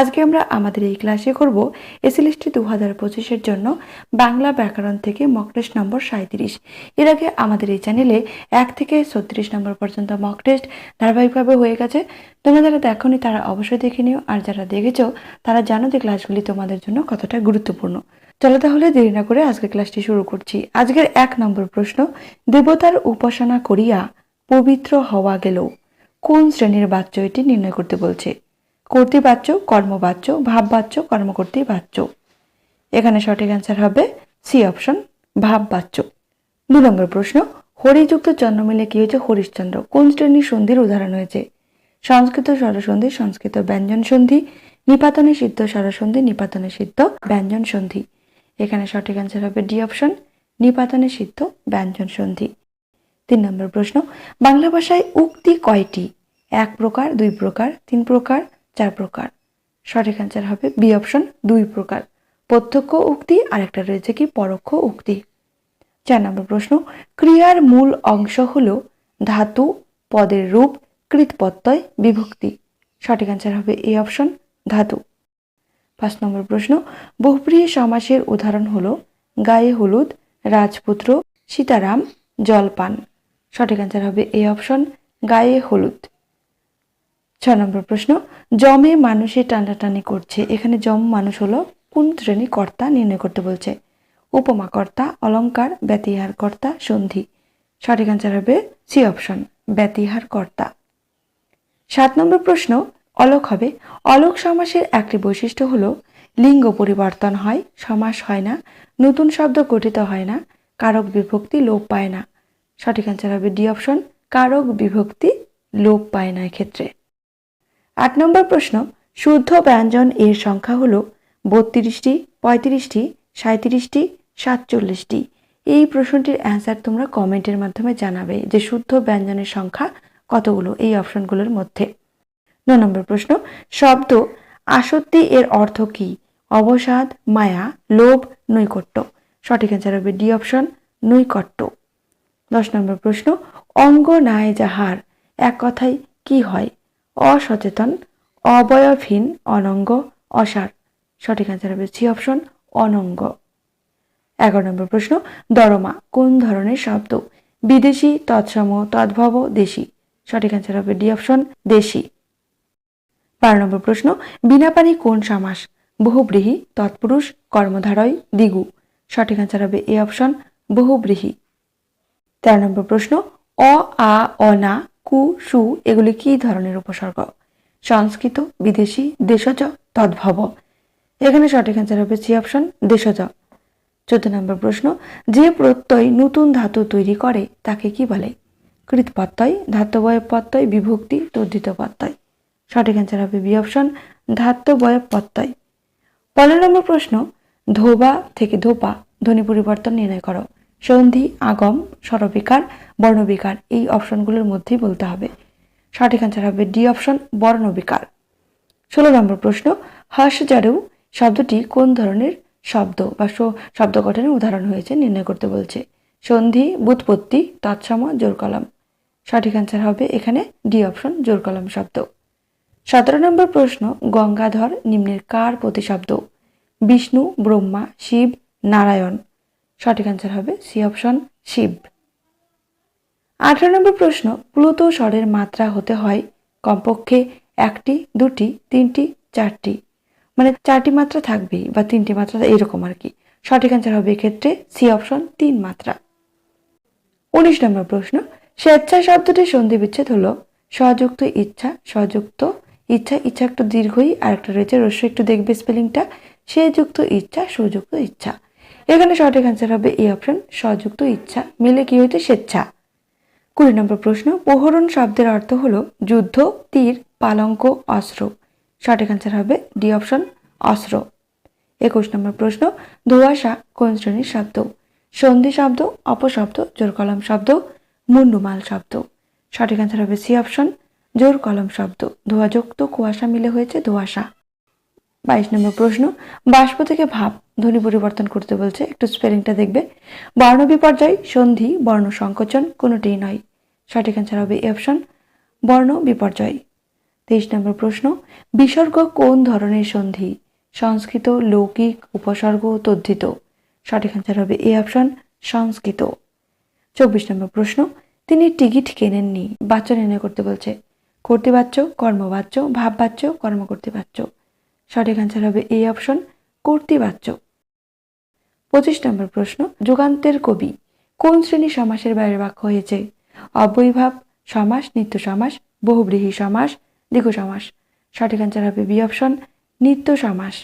আজকে আমরা আমাদের এই ক্লাসে করব এসএলএসটি দু হাজার পঁচিশের জন্য বাংলা ব্যাকরণ থেকে মক টেস্ট নম্বর সাঁত্রিশ এর আগে আমাদের এই চ্যানেলে এক থেকে ছত্রিশ নম্বর পর্যন্ত মক টেস্ট ধারাবাহিকভাবে হয়ে গেছে। তোমরা যারা দেখোনি তারা অবশ্যই দেখে নিও, আর যারা দেখেছ তারা জানো যে ক্লাসগুলি তোমাদের জন্য কতটা গুরুত্বপূর্ণ। চলো তাহলে দেরি না করে আজকে ক্লাসটি শুরু করছি। আজকের এক নম্বর প্রশ্ন, দেবতার উপাসনা করিয়া পবিত্র হওয়া গেল। কোন শ্রেণির বাচ্য এটি নির্ণয় করতে বলছে? কর্তৃবাচ্য কর্মবাচ্য, ভাববাচ্য কর্মকর্তী বাচ্য এখানে সঠিক অ্যান্সার হবে সি অপশন ভাববাচ্য। দু নম্বর প্রশ্ন, হরিযুক্ত জন্ম মিলে কি হয়েছে? হরিশ্চন্দ্র। কোন শ্রেণির সন্ধির উদাহরণ হয়েছে? সংস্কৃত স্বরসন্ধি, সংস্কৃত ব্যঞ্জন সন্ধি, নিপাতনে সিদ্ধ স্বরসন্ধি, নিপাতনে সিদ্ধ ব্যঞ্জন সন্ধি। এখানে সঠিক অ্যান্সার হবে ডি অপশন নিপাতনে সিদ্ধ ব্যঞ্জন সন্ধি। তিন নম্বর প্রশ্ন, বাংলা ভাষায় উক্তি কয়টি? এক প্রকার, দুই প্রকার, তিন প্রকার চার প্রকার। সঠিক অ্যান্সার হবে বি অপশন দুই প্রকার। প্রত্যক্ষ উক্তি আর একটা রয়েছে কি পরোক্ষ উক্তি। চার নম্বর প্রশ্ন, ক্রিয়ার মূল অংশ হল ধাতু, পদের রূপ কৃতপত্যয় বিভক্তি। সঠিক অ্যান্সার হবে এ অপশন ধাতু। পাঁচ নম্বর প্রশ্ন, বহুপ্রিয় সমাসের উদাহরণ হল গায়ে হলুদ, রাজপুত্র, সীতারাম, জলপান। সঠিক অ্যান্সার হবে এ অপশন গায়ে হলুদ। ছ নম্বর প্রশ্ন, জমে মানুষে টানাটানি করছে। এখানে জম মানুষ হলো কোন শ্রেণি কর্তা নির্ণয় করতে বলছে? উপমা কর্তা অলঙ্কার ব্যতিহার কর্তা সন্ধি। সঠিক অ্যান্সার হবে সি অপশন ব্যতিহার কর্তা সাত নম্বর প্রশ্ন, অলোক হবে। অলোক সমাসের একটি বৈশিষ্ট্য হলো, লিঙ্গ পরিবর্তন হয়, সমাস হয় না, নতুন শব্দ গঠিত হয় না, কারক বিভক্তি লোপ পায় না। সঠিক অ্যান্সার হবে ডি অপশন, কারক বিভক্তি লোপ পায় না এক্ষেত্রে। আট নম্বর প্রশ্ন, শুদ্ধ ব্যঞ্জন এর সংখ্যা হলো বত্রিশটি, পঁয়ত্রিশটি সাঁত্রিশটি সাতচল্লিশটি। এই প্রশ্নটির অ্যান্সার তোমরা কমেন্টের মাধ্যমে জানাবে যে শুদ্ধ ব্যঞ্জনের সংখ্যা কতগুলো এই অপশনগুলোর মধ্যে। ন নম্বর প্রশ্ন, শব্দ আসক্তি এর অর্থ কি? অবসাদ, মায়া, লোভ, নৈকট্য। সঠিক অ্যান্সার হবে ডি অপশন, নৈকট্য। দশ নম্বর প্রশ্ন, অঙ্গ নায় যাহার, এক কথায় কি হয়? অসচেতন, অবয়বহীন, অনঙ্গ, অসার। সঠিক অ্যান্সার হবে সি অপশন অনঙ্গ। এগারো নম্বর প্রশ্ন, দরমা কোন ধরনের শব্দ? বিদেশি, তৎসম, তদ্ভব, দেশি। সঠিক অ্যান্সার হবে ডি অপশন দেশি। বারো নম্বর প্রশ্ন, বিনা পানি কোন সমাস? বহুব্রীহি, তৎপুরুষ, কর্মধারয়, দিগু। সঠিক অ্যান্সার হবে এ অপশন বহুব্রীহি। তেরো নম্বর প্রশ্ন, অ, আ অনা কু, সু এগুলি কি ধরনের উপসর্গ? সংস্কৃত, বিদেশি, দেশজ, তদ্ভব। এখানে সঠিক অ্যান্সার হবে সি অপশন দেশজ। চোদ্দ নম্বর প্রশ্ন, যে প্রত্যয় নতুন ধাতু তৈরি করে, তাকে কি বলে? কৃতপ্রত্যয় ধাত্ববয় প্রত্যয়, বিভক্তি, তদ্ধিত প্রত্যয়। সঠিক অ্যান্সার হবে বি অপশন ধাত্ববয় প্রত্যয়। পনেরো নম্বর প্রশ্ন, ধোবা থেকে ধোপা, ধ্বনি পরিবর্তন নির্ণয় করো। সন্ধি, আগম, স্বরবিকার, বর্ণবিকার এই অপশনগুলোর মধ্যেই বলতে হবে। সঠিক অ্যান্সার হবে ডি অপশন বর্ণবিকার। ষোলো নম্বর প্রশ্ন হর্ষজারু শব্দটি কোন ধরনের শব্দ বা শব্দ গঠনের উদাহরণ হয়েছে নির্ণয় করতে বলছে। সন্ধি, বুৎপত্তি তৎসম জোর কলম সঠিক অ্যান্সার হবে এখানে ডি অপশন জোর কলম শব্দ। সতেরো নম্বর প্রশ্ন, গঙ্গাধর নিম্নের কার প্রতিশব্দ? বিষ্ণু, ব্রহ্মা, শিব, নারায়ণ। সঠিক অ্যান্সার হবে সি অপশন শিব। আঠারো নম্বর প্রশ্ন প্লুত স্বরের মাত্রা হতে হয় কমপক্ষে একটি, দুটি, তিনটি, চারটি। মানে চারটি মাত্রা থাকবেই বা তিনটি মাত্রা এরকম আর কি। সঠিক অ্যান্সার হবে এক্ষেত্রে সি অপশন তিন মাত্রা। উনিশ নম্বর প্রশ্ন, স্বেচ্ছা শব্দটির সন্ধি বিচ্ছেদ হলো। সযুক্ত ইচ্ছা সযুক্ত ইচ্ছা ইচ্ছা একটু দীর্ঘই আর একটা রয়েছে রস্য, একটু দেখবে স্পেলিংটা সে যুক্ত ইচ্ছা, সুযুক্ত ইচ্ছা। এখানে সঠিক অ্যান্সার হবে এই অপশন সযুক্ত ইচ্ছা, মিলে কি হয়েছে স্বেচ্ছা। কুড়ি নম্বর প্রশ্ন, প্রহরণ শব্দের অর্থ হলো যুদ্ধ, তীর, পালঙ্ক, অস্ত্র। সঠিক অ্যান্সার হবে ডি অপশন অস্ত্র। একুশ নম্বর প্রশ্ন, ধোয়াশা কোন শ্রেণির শব্দ? সন্ধি শব্দ, অপশব্দ, জোর কলম শব্দ, মুন্ডুমাল শব্দ। সঠিক অ্যান্সার হবে সি অপশন জোর কলম শব্দ। ধোয়াযুক্ত কুয়াশা মিলে হয়েছে ধোয়াশা। বাইশ নম্বর প্রশ্ন, বাষ্প থেকে ভাব ধ্বনি পরিবর্তন করতে বলছে। একটু স্পেলিংটা দেখবে। বর্ণ বিপর্যয়, সন্ধি, বর্ণ সংকোচন কোনোটিই নয়। সঠিক অ্যান্সার হবে এ অপশন বর্ণ বিপর্যয়। তেইশ নম্বর প্রশ্ন, বিসর্গ কোন ধরনের সন্ধি? সংস্কৃত, লৌকিক, উপসর্গ, তদ্ধিত। সঠিক অ্যান্সার হবে এ অপশন সংস্কৃত। চব্বিশ নম্বর প্রশ্ন, তিনি টিকিট কেনেননি? বাচ্চ নির্ণয় করতে বলছে। কর্তৃবাচ্য, কর্মবাচ্য, ভাববাচ্য কর্ম কর্তৃবাচ্য সঠিক অ্যান্সার হবে এই অপশন কর্তৃবাচ্য পঁচিশ নম্বর প্রশ্ন, যুগান্তের কবি কোন শ্রেণি সমাসের বাইরে বাক্য হয়েছে? অব্যয়ীভাব সমাস, নিত্য সমাস, বহুব্রীহী সমাস দ্বিগু সমাস। সঠিক অ্যান্সার হবে বি অপশন নিত্য সমাস।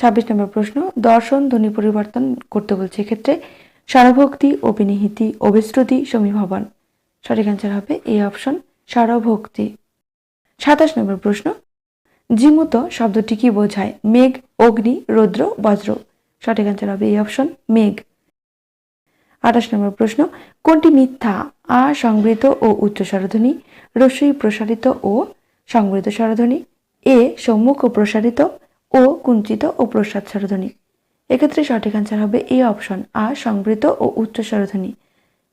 ছাব্বিশ নম্বর প্রশ্ন, দর্শন, ধ্বনি পরিবর্তন করতে বলছে এক্ষেত্রে স্বরভক্তি অভিনিহিতি অভিশ্রুতি সমীভবন। সঠিক অ্যান্সার হবে এই অপশন স্বরভক্তি সাতাশ নম্বর প্রশ্ন জিমুত শব্দটি কি বোঝায়? মেঘ, অগ্নি, রৌদ্র, বজ্র। সঠিক অ্যান্সার হবে এই অপশন মেঘ। আঠাশ নম্বর প্রশ্ন, কোনটি মিথ্যা? আ সংবৃত ও উচ্চ স্বরধ্বনি। রস্যই প্রসারিত ও সংবৃত স্বরধ্বনি। এ, সম্মুখ ও প্রসারিত ও কুঞ্চিত ও প্রসাদ স্বরধ্বনি। এক্ষেত্রে সঠিক অ্যান্সার হবে এ অপশন আ সংবৃত ও উচ্চ স্বরধ্বনি।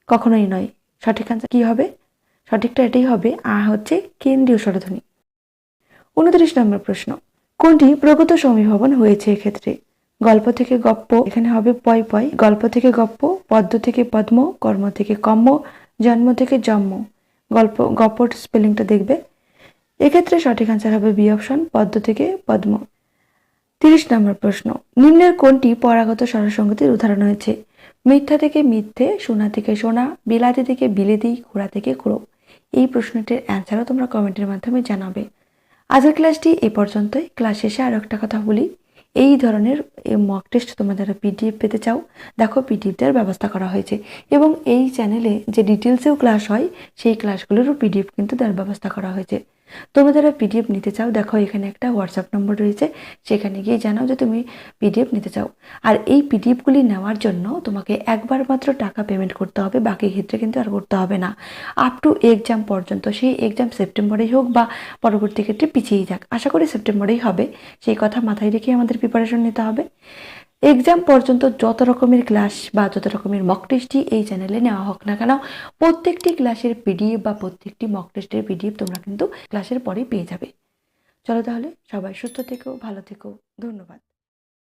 কখনোই নয়। সঠিক অ্যান্সার কি হবে? সঠিকটা এটাই হবে, আ হচ্ছে কেন্দ্রীয় স্বরধ্বনি। উনত্রিশ নম্বর প্রশ্ন, কোনটি প্রগত সমীভবন হয়েছে এক্ষেত্রে? গল্প থেকে গপ্প এখানে হবে পয় পয়। গল্প থেকে গপ্প, পদ্ম থেকে পদ্ম, কর্ম থেকে কম্ম, জন্ম থেকে জন্ম। গল্প, গপ্পর স্পেলিংটা দেখবে। এক্ষেত্রে সঠিক অ্যান্সার হবে বি অপশন, পদ্ম থেকে পদ্ম। তিরিশ নম্বর প্রশ্ন, নিম্নের কোনটি পরাগত স্বরসঙ্গতির উদাহরণ হয়েছে? মিথ্যা থেকে মিথ্যে, সোনা থেকে সোনা, বিলাতি থেকে বিলেতি খোড়া থেকে খোড়ো এই প্রশ্নটির অ্যান্সারও তোমরা কমেন্টের মাধ্যমে জানাবে। আজকের ক্লাসটি এই পর্যন্তই। ক্লাস শেষে আরও একটা কথা বলি। এই ধরনের মক টেস্ট তোমরা যারা পিডিএফ পেতে চাও, দেখো পিডিএফ দেওয়ার ব্যবস্থা করা হয়েছে। এবং এই চ্যানেলে যে ডিটেলসেও ক্লাস হয়, সেই ক্লাসগুলোরও পিডিএফ কিন্তু দেওয়ার ব্যবস্থা করা হয়েছে। তোমরা যারা পিডিএফ নিতে চাও, দেখো এখানে একটা হোয়াটসঅ্যাপ নম্বর রয়েছে। সেখানে গিয়ে জানাও যে তুমি পিডিএফ নিতে চাও। আর এই পিডিএফগুলি নেওয়ার জন্য তোমাকে একবার মাত্র টাকা পেমেন্ট করতে হবে, বাকি ক্ষেত্রে কিন্তু আর করতে হবে না। আপ টু এক্সাম পর্যন্ত, সেই এক্সাম সেপ্টেম্বরেই হোক বা পরবর্তী ক্ষেত্রে পিছিয়েই যাক। আশা করি সেপ্টেম্বরেই হবে। সেই কথা মাথায় রেখে আমাদের প্রিপারেশন নিতে হবে। এক্সাম পর্যন্ত যত রকমের ক্লাস বা যত রকমের মক টেস্টই এই চ্যানেলে নেওয়া হোক না কেন, প্রত্যেকটি ক্লাসের পিডিএফ বা প্রত্যেকটি মক টেস্টের পিডিএফ তোমরা কিন্তু ক্লাসের পরেই পেয়ে যাবে। চলো তাহলে সবাই সুস্থ থেকো, ভালো থেকো, ধন্যবাদ।